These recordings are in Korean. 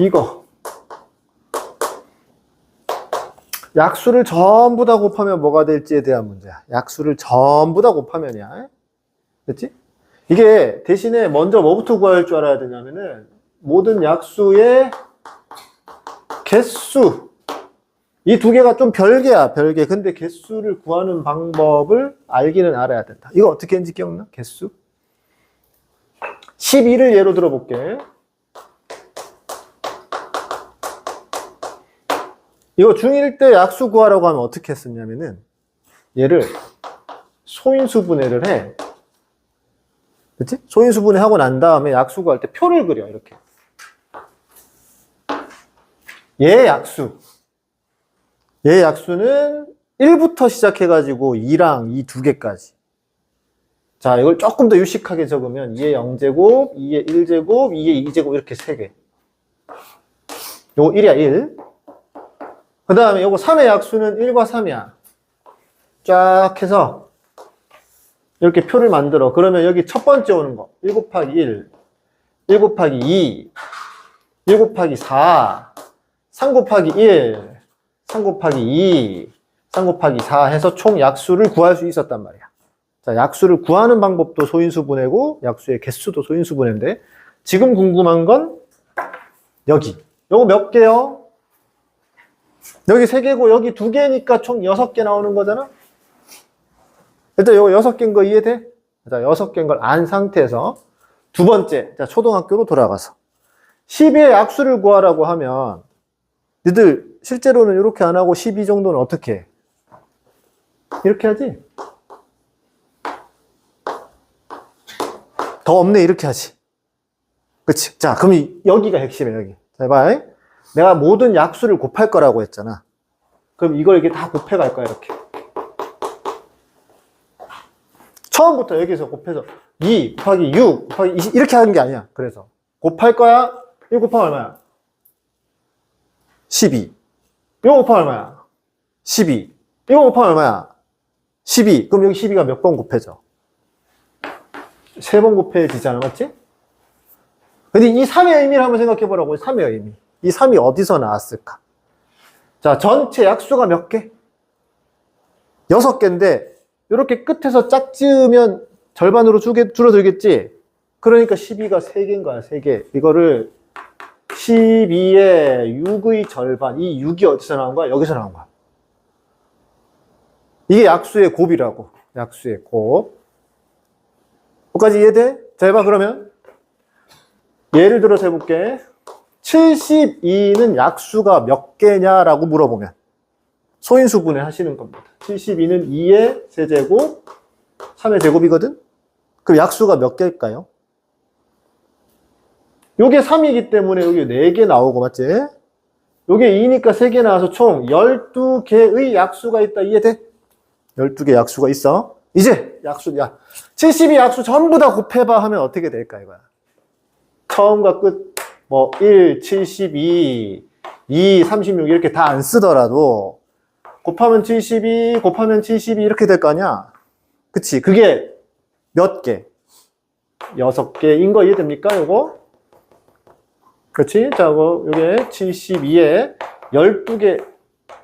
이거. 약수를 전부 다 곱하면 뭐가 될지에 대한 문제야. 약수를 전부 다 곱하면이야. 됐지? 이게 대신에 먼저 뭐부터 구할 줄 알아야 되냐면은 모든 약수의 개수. 이 두 개가 좀 별개야, 별개. 근데 개수를 구하는 방법을 알기는 알아야 된다. 이거 어떻게 했는지 기억나? 개수? 12를 예로 들어볼게. 이거 중1 때 약수 구하라고 하면 어떻게 했었냐면은 얘를 소인수 분해를 해. 그치? 소인수 분해 하고 난 다음에 약수 구할 때 표를 그려, 이렇게. 얘 약수. 얘 약수는 1부터 시작해가지고 2랑 이두 개까지. 자, 이걸 조금 더 유식하게 적으면 2의 0제곱, 2의 1제곱, 2의 2제곱 이렇게 세 개. 요거 1이야, 1. 그 다음에 요거 3의 약수는 1과 3이야. 쫙 해서 이렇게 표를 만들어. 그러면 여기 첫 번째 오는 거. 1 곱하기 1, 1 곱하기 2, 1 곱하기 4, 3 곱하기 1, 3 곱하기 2, 3 곱하기 4 해서 총 약수를 구할 수 있었단 말이야. 자, 약수를 구하는 방법도 소인수분해고 약수의 개수도 소인수분해인데 지금 궁금한 건 여기. 요거 몇 개요? 여기 세 개고 여기 두 개니까 총 여섯 개 나오는 거잖아? 일단 요거 여섯 개인 거 이해돼? 자, 여섯 개인 걸 안 상태에서 두 번째, 자, 초등학교로 돌아가서 12의 약수를 구하라고 하면 니들 실제로는 이렇게 안 하고 12 정도는 어떻게 해? 이렇게 하지? 더 없네 이렇게 하지. 그치? 자, 그럼 이- 여기가 핵심이야 여기. 자, 봐. 내가 모든 약수를 곱할 거라고 했잖아. 그럼 이걸 이렇게 다 곱해 갈 거야 이렇게. 처음부터 여기서 곱해서 2 곱하기 6 곱하기 20 이렇게 하는 게 아니야. 그래서 곱할 거야. 이거 곱하면 얼마야? 12. 이거 곱하면 얼마야? 12. 이거 곱하면 얼마야? 12. 그럼 여기 12가 몇 번 곱해져? 세 번 곱해지잖아, 맞지? 근데 이 3의 의미를 한번 생각해 보라고, 3의 의미. 이 3이 어디서 나왔을까? 자, 전체 약수가 몇 개? 여섯 개인데, 이렇게 끝에서 짝 지으면 절반으로 줄게, 줄어들겠지? 그러니까 12가 3개인 거야, 3개. 이거를 12의 6의 절반, 이 6이 어디서 나온 거야? 여기서 나온 거야. 이게 약수의 곱이라고. 약수의 곱. 여기까지 이해돼? 자, 해봐, 그러면. 예를 들어서 해볼게. 72는 약수가 몇 개냐라고 물어보면. 소인수분해 하시는 겁니다. 72는 2의 세제곱, 3의 제곱이거든? 그럼 약수가 몇 개일까요? 요게 3이기 때문에 여기 4개 나오고, 맞지? 요게 2니까 3개 나와서 총 12개의 약수가 있다. 이해돼? 12개 약수가 있어. 이제 약수, 야, 72 약수 전부 다 곱해봐 하면 어떻게 될까, 이거야. 처음과 끝, 뭐, 1, 72, 2, 36 이렇게 다 안 쓰더라도 곱하면 72, 곱하면 72 이렇게 될 거 아니야? 그치? 그게 몇 개? 여섯 개인 거 이해됩니까, 요거? 그렇지? 자, 뭐, 요게 72에 12개,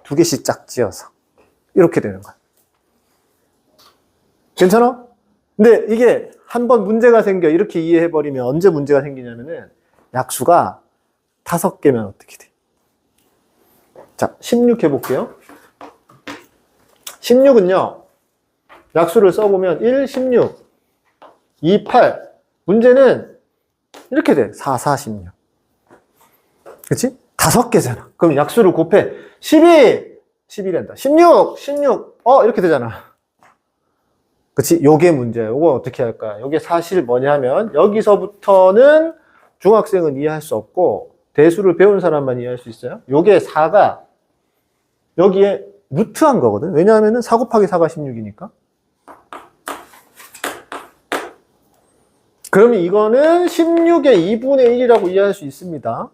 두 개씩 짝 지어서. 이렇게 되는 거야. 괜찮아? 근데 이게 한 번 문제가 생겨. 이렇게 이해해버리면 언제 문제가 생기냐면은 약수가 다섯 개면 어떻게 돼? 자, 16 해볼게요. 16은요, 약수를 써보면 1, 16, 2, 8. 문제는 이렇게 돼. 4, 4, 16. 그치? 다섯 개잖아. 그럼 약수를 곱해. 12! 12란다. 16! 16! 어, 이렇게 되잖아. 그치? 요게 문제야. 요거 어떻게 할까? 요게 사실 뭐냐면, 여기서부터는 중학생은 이해할 수 없고, 대수를 배운 사람만 이해할 수 있어요. 요게 4가 여기에 루트한 거거든. 왜냐하면은 4 곱하기 4가 16이니까. 그러면 이거는 16의 2분의 1이라고 이해할 수 있습니다.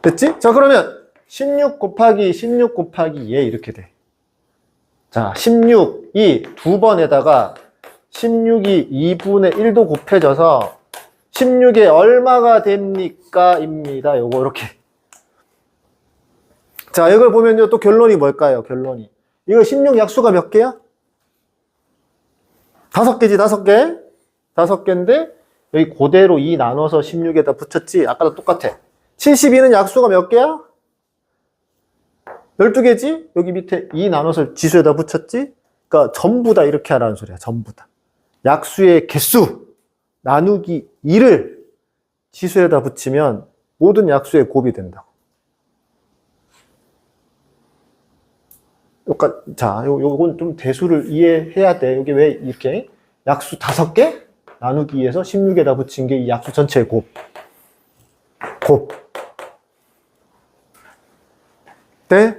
됐지? 자, 그러면 16 곱하기 16 곱하기 얘 이렇게 돼. 자, 16 이 두 번에다가 16이 2분의 1도 곱해져서 16에 얼마가 됩니까? 입니다. 요거 이렇게. 자, 이걸 보면요. 또 결론이 뭘까요? 결론이. 이거 16 약수가 몇 개야? 다섯 개지, 다섯 개. 다섯 개인데, 여기 그대로 2 나눠서 16에다 붙였지? 아까도 똑같아. 72는 약수가 몇 개야? 12개지? 여기 밑에 2 나눠서 지수에다 붙였지? 그러니까 전부 다 이렇게 하라는 소리야. 전부 다. 약수의 개수 나누기 2를 지수에다 붙이면 모든 약수의 곱이 된다고. 요까- 자, 요, 요건 좀 대수를 이해해야 돼. 여기 왜 이렇게 약수 다섯 개 나누기 2에서 16에다 붙인 게 이 약수 전체의 곱. 곱. 네?